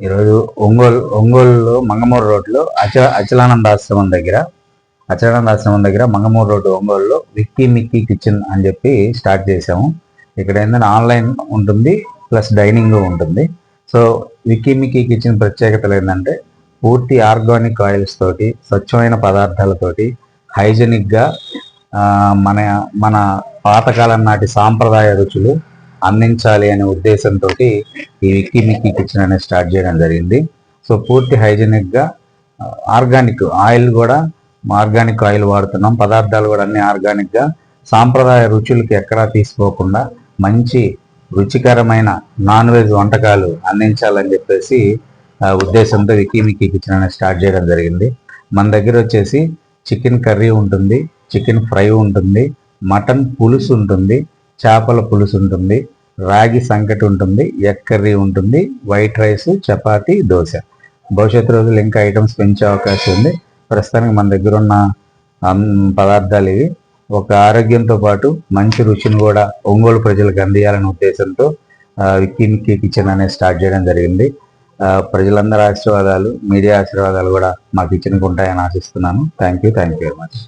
ఈరోజు ఒంగోలు ఒంగోలులో మంగమూరు రోడ్లో అచ అచలానంద ఆశ్రమం దగ్గర అచలానంద ఆశ్రమం దగ్గర మంగమూరు రోడ్డు ఒంగోలులో విక్కీ మిక్కీ కిచెన్ అని చెప్పి స్టార్ట్ చేసాము ఇక్కడ ఏంటంటే ఆన్లైన్ ఉంటుంది ప్లస్ డైనింగ్ ఉంటుంది. సో విక్కీ మిక్కీ కిచెన్ ప్రత్యేకతలు ఏంటంటే పూర్తి ఆర్గానిక్ ఆయిల్స్ తోటి స్వచ్ఛమైన పదార్థాలతోటి హైజెనిక్గా మన మన పాతకాలం నాటి సాంప్రదాయ రుచులు అందించాలి అనే ఉద్దేశంతో ఈ విక్కీ మిక్కీ కిచెన్ అనేది స్టార్ట్ చేయడం జరిగింది. సో పూర్తి హైజెనిక్గా ఆర్గానిక్ ఆయిల్ కూడా ఆర్గానిక్ ఆయిల్ వాడుతున్నాం. పదార్థాలు కూడా అన్ని ఆర్గానిక్గా. సాంప్రదాయ రుచులకు ఎక్కడా తీసుకోకుండా మంచి రుచికరమైన నాన్ వెజ్ వంటకాలు అందించాలని చెప్పేసి ఉద్దేశంతో విక్కీ కిచెన్ అనేది స్టార్ట్ చేయడం జరిగింది. మన దగ్గర వచ్చేసి చికెన్ కర్రీ ఉంటుంది చికెన్ ఫ్రై ఉంటుంది మటన్ పులుసు ఉంటుంది చేపల పులుసు ఉంటుంది రాగి సంకటి ఉంటుంది ఎగ్ కర్రీ ఉంటుంది వైట్ రైస్ చపాతి దోశ. భవిష్యత్తు రోజులు ఇంకా ఐటమ్స్ పెంచే అవకాశం ఉంది. ప్రస్తుతానికి మన దగ్గర ఉన్న పదార్థాలు ఇవి. ఒక ఆరోగ్యంతో పాటు మంచి రుచిని కూడా ఒంగోలు ప్రజలకు అందియాలనే ఉద్దేశంతో విక్కీ మిక్కీ కిచెన్ అనేది స్టార్ట్ చేయడం జరిగింది. ప్రజలందరి ఆశీర్వాదాలు మీడియా ఆశీర్వాదాలు కూడా మా కిచెన్కి ఉంటాయని ఆశిస్తున్నాను. Thank you thank you very much.